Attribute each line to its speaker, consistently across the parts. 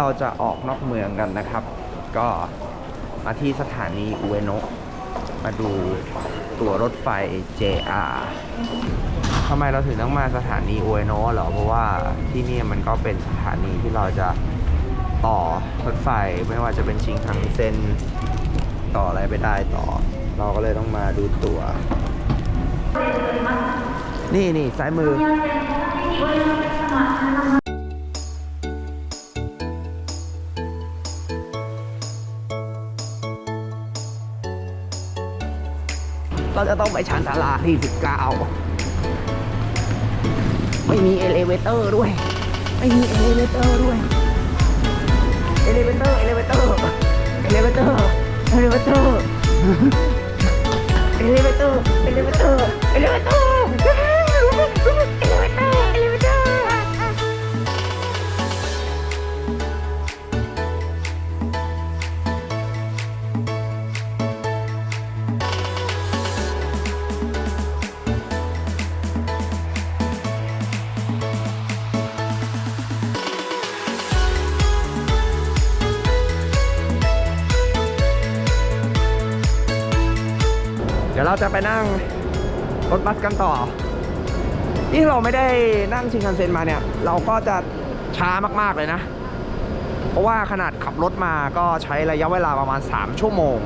Speaker 1: เราจะออกนอกเมืองกันนะครับ ก็มาที่สถานีอุเอโนะมาดูตั๋วรถไฟ JR ทำไมเราถึงต้องมาสถานีอุเอโนะเหรอ เพราะว่าที่นี่มันก็เป็นสถานีที่เราจะต่อรถไฟไม่ว่าจะเป็นชิงคังเซ็นต่ออะไรไปได้ต่อ เราก็เลยต้องมาดูตั๋ว นี่นี่ซ้ายมือ ราจะต้องไปชานชาลาที่19ไม่มีเอเลเวเตอร์ด้วย ไม่มีเอเลเวเตอร์ด้วย เอเลเวเตอร์ เอเลเวเตอร์ เอเลเวเตอร์ เอเลเวเตอร์ เอเลเวเตอร์ เอเลเวเตอร์ เอเลเวเตอร์ เราจะไปนั่งรถบัสกันต่อยิ่เราไม่ได้นั่งชินคันเซ็นมาเนี่ย เราก็จะช้ามากๆเลยนะ เพราะว่าขนาดขับรถมาก็ใช้ระยะเวลาประมาณ 3 ชั่วโมง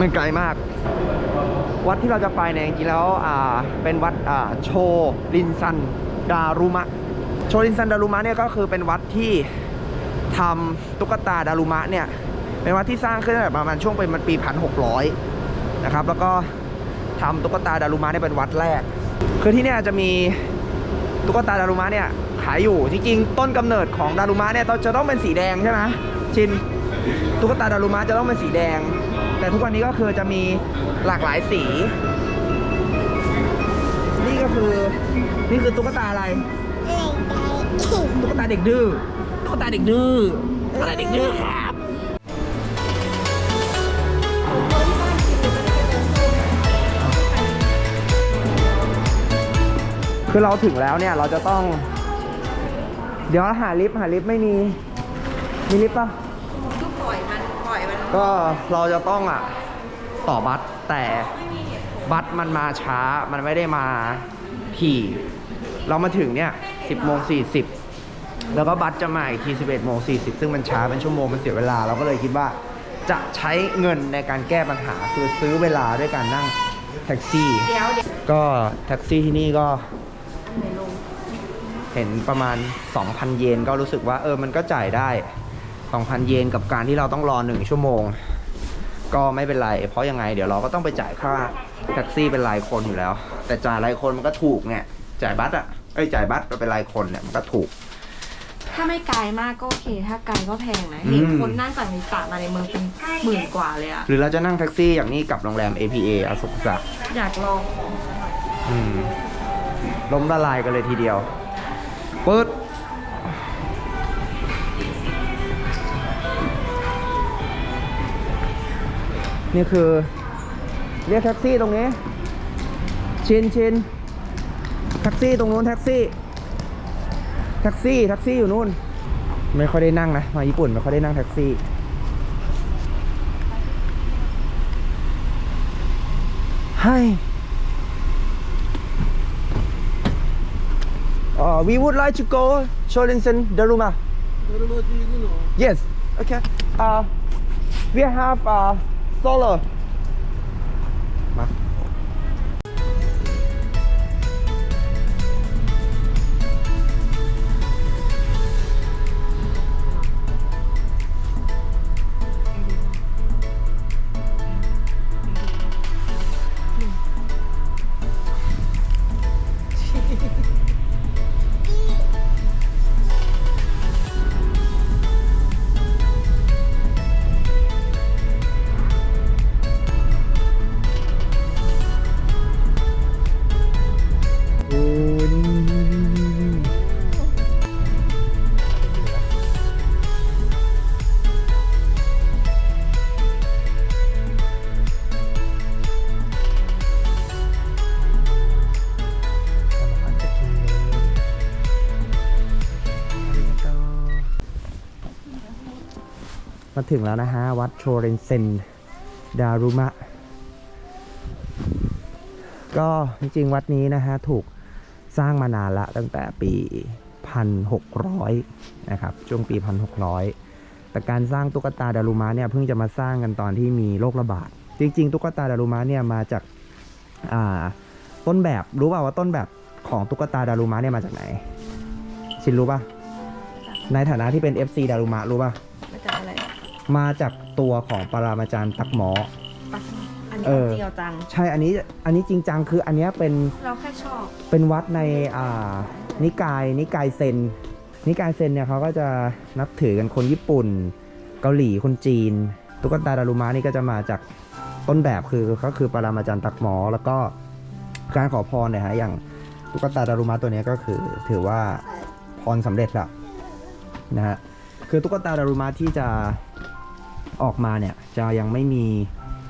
Speaker 1: มันไกลมาก วัดที่เราจะไปเนี่ยจริงๆแล้วเป็นวัดโชลินซันดารุมะ โชลินซันดารุมะเนี่ยก็คือเป็นวัดที่ทำตุ๊กตาดารุมะเนี่ย เป็นวัดที่สร้างขึ้นแต่ประมาณช่วงเป็นมันปีพันหกร้อย นะครับ แล้วก็ทำตุ๊กตาดารุมะเนี่ยเป็นวัดแรก คือที่เนี่ยจะมีตุ๊กตาดารุมะเนี่ยขายอยู่จริงๆ ต้นกำเนิดของดารุมะเนี่ยจะต้องเป็นสีแดงใช่ไหมชินตุ๊กตาดารุมะจะต้องเป็นสีแดง แต่ทุกวันนี้ก็คือจะมีหลากหลายสี นี่ก็คือนี่คือตุ๊กตาอะไรตุ๊กตาเด็กดื้อตุ๊กตาเด็กดื้อตุ๊กตาเด็กดื้อ ครับคือเราถึงแล้วเนี่ยเราจะต้อง เดี๋ยวหาลิฟต์หาลิฟต์ไม่มี มีลิฟต์ปะ
Speaker 2: ก็ปล่อยมันปล่อยมัน
Speaker 1: ก็เราจะต้องอะต่อบัสแต่บัสมันมาช้ามันไม่ได้มาถี่ เรามาถึงเนี่ย10โมง40 แล้วก็บัสจะมาอีกที 11โมง40 ซึ่งมันช้าเป็นชั่วโมงมันเสียเวลา เราก็เลยคิดว่าจะใช้เงินในการแก้ปัญหาคือซื้อเวลาด้วยการนั่งแท็กซี่
Speaker 2: เดี๋ยวเดี๋ยว
Speaker 1: ก็แท็กซี่ที่นี่ก็ เห็นประมาณ 2,000 เยนก็รู้สึกว่าเออมันก็จ่ายได้ 2,000 เยนกับการที่เราต้องรอ 1 ชั่วโมง ก็ไม่เป็นไร เพราะยังไงเดี๋ยวเราก็ต้องไปจ่ายค่าแท็กซี่เป็นรายคนอยู่แล้ว แต่จ่ายรายคนมันก็ถูกเนี่ยจ่ายบัตรอะเอ้ยจ่ายบัตรเป็นรายคนเนี่ยมันก็ถูก
Speaker 2: ถ้าไม่ไกลมากก็โอเค ถ้าไกลก็แพงนะ
Speaker 1: อืม
Speaker 2: เห็นคนนั่งจากนิสามาในเมืองเป็นหมื่นกว่าเลยอะ
Speaker 1: หรือเราจะนั่งแท็กซี่อย่างนี้กลับโรงแรม APA อโศกศักดิ์
Speaker 2: อยากลองของซะหน่อย
Speaker 1: อืมล้มละลายกันเลยทีเดียว ปึ๊ดนี่คือเรียกแท็กซี่ตรงนี้ ชินชินแท็กซี่ตรงนู้นแท็กซี่ แท็กซี่แท็กซี่อยู่นู่น ไม่ค่อยได้นั่งนะ มาญี่ปุ่นไม่ค่อยได้นั่งแท็กซี่ให้ Uh, we would like to go Shorinsen Daruma.
Speaker 3: Daruma do you know?
Speaker 1: Yes. Okay. Uh, we have uh, solar. มาถึงแล้วนะฮะ วัดโชเรนเซนดารุมะ ก็จริงๆ วัดนี้นะฮะ ถูกสร้างมานานละตั้งแต่ปี 1600 นะครับ ช่วงปี 1600 แต่การสร้างตุ๊กตาดารุมะเนี่ย เพิ่งจะมาสร้างกันตอนที่มีโรคระบาด จริง ๆ ตุ๊กตาดารุมะเนี่ย มาจากาต้นแบบรู้เปล่าว่าต้นแบบของตุ๊กตาดารุมะเนี่ยมาจากไหน ชินรู้ป่ะในฐานะที่เป็น FC ดารุมะรู้ป่ะ
Speaker 2: มาจาก
Speaker 1: ตัวของปรามาจารย์ตักหมอ
Speaker 2: ปะอันนี้
Speaker 1: เออ
Speaker 2: เดียวจัง
Speaker 1: ใช่อันนี้อันนี้จริงจังคืออันเนี้ยเป็น
Speaker 2: เราแค่ชอบ
Speaker 1: เป็นวัดในอ่านิกายนิกายเซน นิกายเซนเนี่ยเขาก็จะนับถือกันคนญี่ปุ่น เกาหลีคนจีน ตุ๊กตาดารุมะนี่ก็จะมาจากต้นแบบคือก็คือปรามาจารย์ตักหมอ แล้วก็การขอพรเนี่ยฮะอย่างตุ๊กตาดารุมะตัวเนี้ยก็คือถือว่าพรสำเร็จแล้วนะฮะคือตุ๊กตาดารุมะที่จะ ออกมาเนี่ยจะยังไม่มี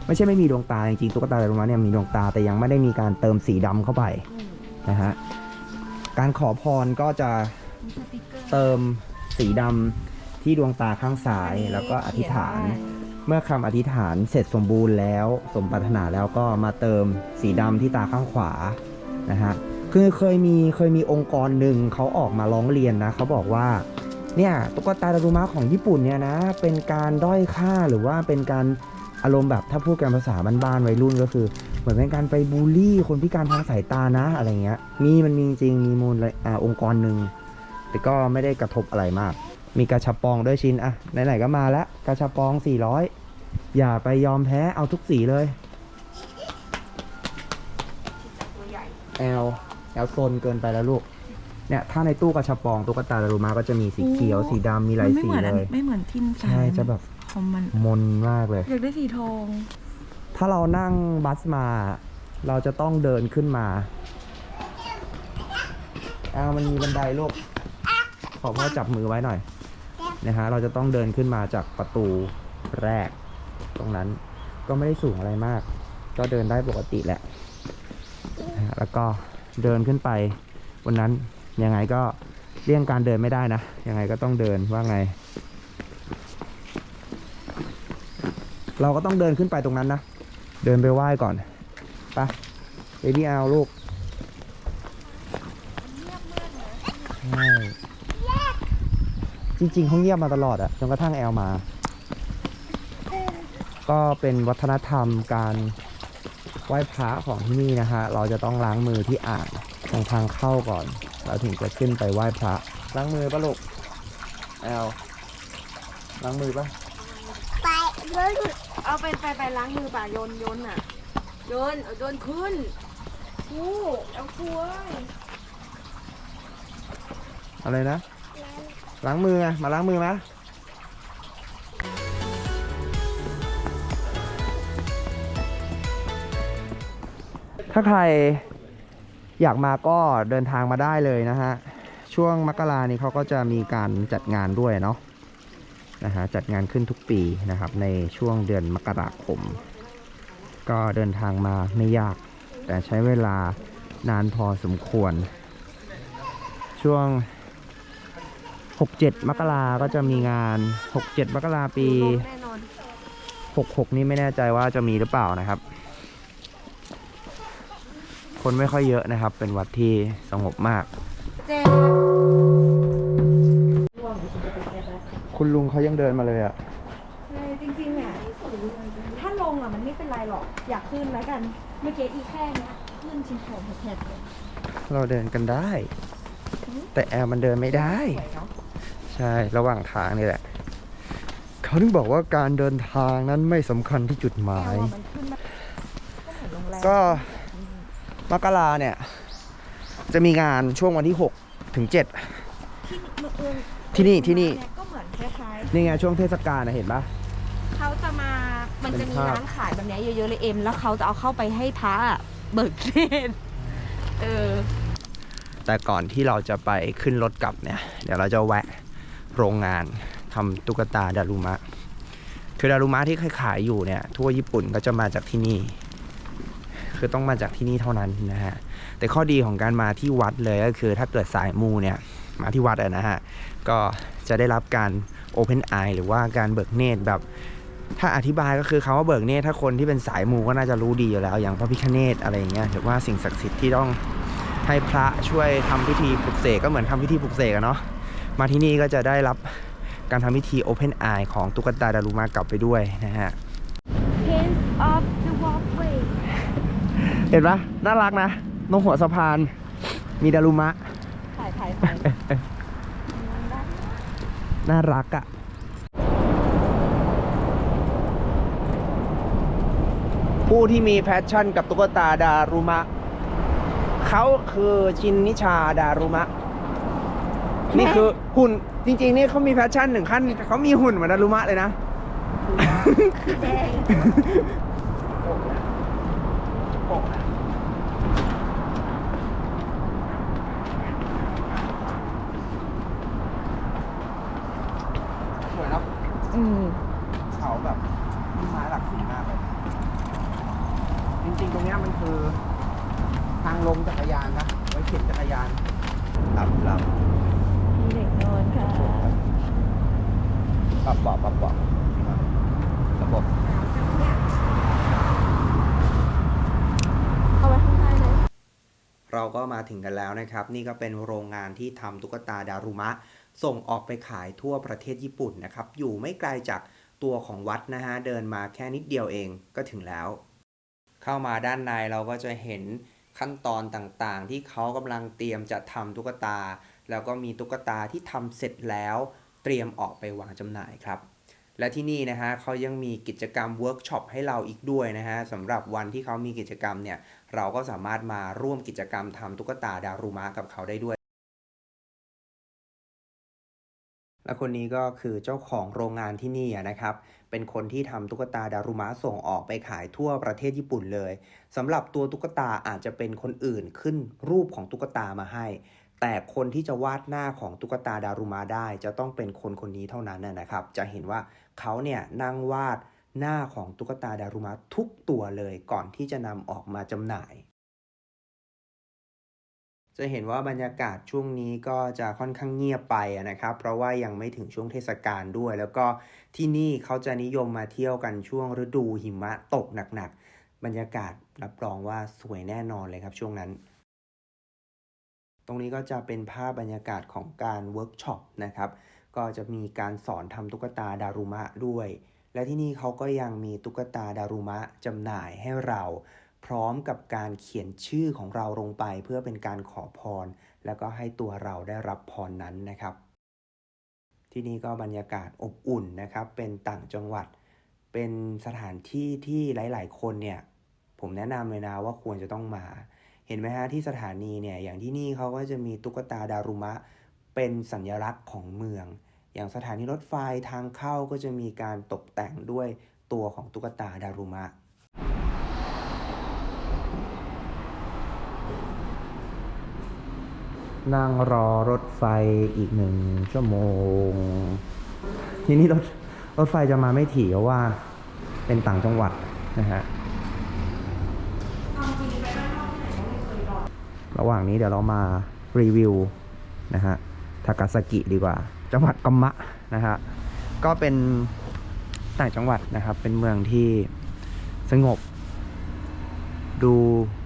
Speaker 1: ไม่ใช่ไม่มีดวงตาจริงๆตุ๊กตาดารุมะเนี่ยมีดวงตาแต่ยังไม่ได้มีการเติมสีดำเข้าไปนะฮะการขอพรก็จะเติมสีดำที่ดวงตาข้างซ้ายแล้วก็อธิษฐาน เมื่อคำอธิษฐานเสร็จสมบูรณ์แล้วสมปรารถนาแล้วก็มาเติมสีดำที่ตาข้างขวานะฮะคือเคยมีเคยมีองค์กรหนึ่งเขาออกมาร้องเรียนนะเขาบอกว่า เนี่ยตุ๊กตาดารุมะของญี่ปุ่นเนี่ยนะ เป็นการด้อยค่าหรือว่าเป็นการอารมณ์แบบถ้าพูดกันภาษาบ้านๆวัยรุ่นก็คือ เหมือนเป็นการไปบูลลี่ คนพิการทางสายตานะอะไรเงี้ย มีมันมีจริงมีมูลเลยอ่าองค์กรหนึ่งแต่ก็ไม่ได้กระทบอะไรมาก มีกระชับปองด้วยชิ้นอะไหนๆก็มาแล้วกระชับปอง 400 อย่าไปยอมแพ้เอาทุกสีเลย
Speaker 2: ตัวใหญ่
Speaker 1: แอลแอลโซนเกินไปแล้วลูก เนี่ยถ้าในตู้กระชับปองตุ๊กตาดารุมาก็จะมีสีเขียวสีดำมีหลายสีเลย
Speaker 2: ไม่เหมือนทิมสาร
Speaker 1: ใช่จะแบบ
Speaker 2: ของมัน
Speaker 1: มนมากเลย
Speaker 2: อยากได้สีทอง
Speaker 1: ถ้าเรานั่งบัสมา เราจะต้องเดินขึ้นมาเอามันมีบันไดลูกขอพ่อจับมือไว้หน่อยนะฮะเราจะต้องเดินขึ้นมาจากประตูแรก ตรงนั้นก็ไม่ได้สูงอะไรมาก ก็เดินได้ปกติแหละนะฮะแล้วก็เดินขึ้นไปวันนั้น ยังไงก็เลี่ยงการเดินไม่ได้นะ ยังไงก็ต้องเดินว่าไง เราก็ต้องเดินขึ้นไปตรงนั้นนะ เดินไปไหว้ก่อนไปเบบี้เอาลูกใช่จริงๆเขาเงียบมาตลอดอะจนกระทั่งแอลมา ก็เป็นวัฒนธรรมการไหว้พระของที่นี่นะฮะ เราจะต้องล้างมือที่อ่างทางทางเข้าก่อน เราถึงจะขึ้นไปไหว้พระล้างมือปะลูกแอลล้างมือปะ
Speaker 2: เอาไปไปไปล้างมือป่ะโยนโยนอะโยนเอาโยนขึ้นกูเอากล้วย
Speaker 1: อะไรนะ ล้างมือไงมาล้างมือนะถ้าใคร อยากมาก็เดินทางมาได้เลยนะฮะ ช่วงมกรานี้เขาก็จะมีการจัดงานด้วยเนาะนะฮะจัดงานขึ้นทุกปีนะครับ ในช่วงเดือนมกราคม ก็เดินทางมาไม่ยาก แต่ใช้เวลานานพอสมควร ช่วง 67 มกราก็จะมีงาน 67 มกราปี 66 นี่ไม่แน่ใจว่าจะมีหรือเปล่านะครับ คนไม่ค่อยเยอะนะครับ เป็นวัดที่สงบมาก
Speaker 2: เจ๊
Speaker 1: คุณลุงเขายังเดินมาเลยอะ
Speaker 2: ใช่จริงๆอะถ้าลงอะมันไม่เป็นไรหรอก อยากขึ้นแล้วกัน เมื่อกี้อีแค่เนี้ยขึ้นชินแผลแผลเลย
Speaker 1: เราเดินกันได้ แต่แอร์มันเดินไม่ได้
Speaker 2: สวยเนาะ
Speaker 1: ใช่ระหว่างทางนี่แหละเขาถึงบอกว่าการเดินทางนั้นไม่สำคัญที่จุดหมาย
Speaker 2: แต่ว่ามันขึ้นมาก็เห มือนโรงแรม
Speaker 1: ก็มกราเนี่ย จะมีงานช่วงวันที่ 6 ถึง 7
Speaker 2: ที่เมือง
Speaker 1: ที่นี่ที่นี่
Speaker 2: เยก็เหมือนคล้าย
Speaker 1: นี่ไงช่วงเทศกาลนะเห็นปะ
Speaker 2: ๆเขาจะมา มันจะมี
Speaker 1: เป็นภาพ
Speaker 2: ร้านขายแบบเนี้ยเยอะๆเลยเอ็ม แล้วเขาจะเอาเข้าไปให้พระอะเบิกเนตรเออ
Speaker 1: แต่ก่อนที่เราจะไปขึ้นรถกลับเนี่ย เดี๋ยวเราจะแวะโรงงานทำตุ๊กตาดารุมะ คือดารุมะที่ขายๆอยู่เนี่ย ทั่วญี่ปุ่นก็จะมาจากที่นี่ คือต้องมาจากที่นี่เท่านั้นนะฮะแต่ข้อดีของการมาที่วัดเลยก็คือถ้าเกิดสายมูเนี่ยมาที่วัดอะนะฮะก็จะได้รับการ Open Eye หรือว่าการเบิกเนตรแบบถ้าอธิบายก็คือคำว่าเบิกเนตรถ้าคนที่เป็นสายมูก็น่าจะรู้ดีอยู่แล้ว อย่างพระพิฆเนศอะไรอย่างเงี้ยหรือว่าสิ่งศักดิ์สิทธิ์ที่ต้องให้พระช่วยทำพิธีปลุกเสกก็เหมือนทำพิธีปลุกเสกอะเนาะมาที่นี่ก็จะได้รับการทำพิธี Open Eye ของตุ๊กตาดารุมากลับไปด้วยนะฮะ
Speaker 2: Hands of
Speaker 1: เห็นปะน่ารักนะตรงหัวสะพาน มีดารุมะ
Speaker 2: ถ่ายถ่ายถ่าย
Speaker 1: น่ารักอะ่ะผู้ที่มีแพชชั่นกับตุ๊กตาดารุมะ เขาคือชินนิชาดารุมะ นี่คือหุ่นจริง ๆ นี่เขามีแพชชั่นหนึ่งขั้นเขามีหุ่นเหมือนดารุมะเลยนะ
Speaker 2: แดง
Speaker 1: สวยเนาะ
Speaker 2: อืม
Speaker 1: เขา แบบต้นไม้หลักสีมากเลย จริงๆ ตรงเนี้ยมันคือ ทางลงจักรยานนะ ไว้เข็นจักรยานหลับหลับ
Speaker 2: มีเด็กนอนค่ะ
Speaker 1: ปรับเบาะปรับเบาะระบบ
Speaker 2: เอาไว้ข้างใต้เลย
Speaker 1: เราก็มาถึงกันแล้วนะครับ นี่ก็เป็นโรงงานที่ทำตุ๊กตาดารุมะ ส่งออกไปขายทั่วประเทศญี่ปุ่นนะครับ อยู่ไม่ไกลจาก ตัวของวัดนะฮะเดินมาแค่นิดเดียวเองก็ถึงแล้ว เข้ามาด้านในเราก็จะเห็นขั้นตอนต่างๆ ที่เขากำลังเตรียมจะทำตุ๊กตา แล้วก็มีตุ๊กตาที่ทำเสร็จแล้ว เตรียมออกไปวางจำหน่ายครับ และที่นี่นะฮะเขายังมีกิจกรรมเวิร์กช็อปให้เราอีกด้วยนะฮะสำหรับวันที่เขามีกิจกรรมเนี่ยเราก็สามารถมาร่วมกิจกรรมทำตุ๊กตาดารุมะกับเขาได้ด้วย และคนนี้ก็คือเจ้าของโรงงานที่นี่นะครับ เป็นคนที่ทำตุ๊กตาดารุมะส่งออกไปขายทั่วประเทศญี่ปุ่นเลยสำหรับตัวตุ๊กตาอาจจะเป็นคนอื่นขึ้นรูปของตุ๊กตามาให้ แต่คนที่จะวาดหน้าของตุ๊กตาดารุมะได้ จะต้องเป็นคนคนนี้เท่านั้นนะนะครับ จะเห็นว่าเขาเนี่ยนั่งวาดหน้าของตุ๊กตาดารุมะทุกตัวเลยก่อนที่จะนำออกมาจำหน่าย จะเห็นว่าบรรยากาศช่วงนี้ก็จะค่อนข้างเงียบไปนะครับ เพราะว่ายังไม่ถึงช่วงเทศกาลด้วย แล้วก็ที่นี่เขาจะนิยมมาเที่ยวกันช่วงฤดูหิมะตกหนักๆ บรรยากาศรับรองว่าสวยแน่นอนเลยครับช่วงนั้น ตรงนี้ก็จะเป็นภาพบรรยากาศของการเวิร์กช็อปนะครับ ก็จะมีการสอนทำตุ๊กตาดารุมะด้วย และที่นี่เขาก็ยังมีตุ๊กตาดารุมะจำหน่ายให้เรา พร้อมกับการเขียนชื่อของเราลงไป เพื่อเป็นการขอพร แล้วก็ให้ตัวเราได้รับพรนั้นนะครับ ที่นี่ก็บรรยากาศอบอุ่นนะครับ เป็นต่างจังหวัด เป็นสถานที่ที่หลาย ๆ คนเนี่ยผมแนะนำเลยนะว่าควรจะต้องมา เห็นไหมฮะที่สถานีเนี่ยอย่างที่นี่เขาก็จะมีตุ๊กตาดารุมะ เป็นสัญลักษณ์ของเมือง อย่างสถานีรถไฟทางเข้าก็จะมีการตกแต่งด้วยตัวของตุ๊กตาดารุมะ นั่งรอรถไฟอีกหนึ่งชั่วโมง ทีนี้รถรถไฟจะมาไม่ถี่เพราะว่าเป็นต่างจังหวัดนะฮะระหว่างนี้เดี๋ยวเรามารีวิวนะฮะทากาซากิดีกว่า จังหวัดกัมมะนะฮะก็เป็นต่างจังหวัดนะครับ เป็นเมืองที่สงบ ดู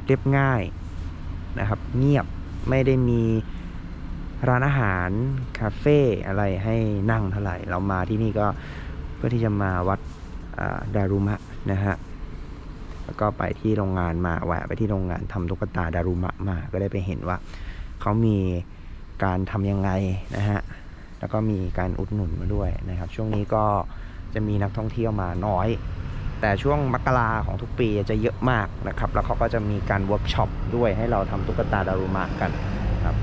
Speaker 1: เรียบง่ายนะครับ เงียบ ไม่ได้มีร้านอาหารคาเฟ่อะไรให้นั่งเท่าไหร่ เรามาที่นี่ก็เพื่อที่จะมาวัดดารุมะนะฮะแล้วก็ไปที่โรงงานมาแวะไปที่โรงงานทำตุ๊กตาดารุมะมา ก็ได้ไปเห็นว่าเขามีการทำยังไงนะฮะแล้วก็มีการอุดหนุนมาด้วยนะครับ ช่วงนี้ก็จะมีนักท่องเที่ยวมาน้อย แต่ช่วงมกราของทุกปีจะเยอะมากนะครับ แล้วเขาก็จะมีการเวิร์กช็อปด้วยให้เราทำตุ๊กตาดารุมะกันครับ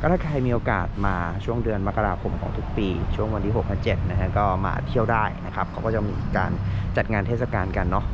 Speaker 1: ก็ถ้าใครมีโอกาสมาช่วงเดือนมกราคมของทุกปี ช่วงวันที่6และ7นะฮะก็มาเที่ยวได้นะครับเขาก็จะมีการจัดงานเทศกาลกันเนาะ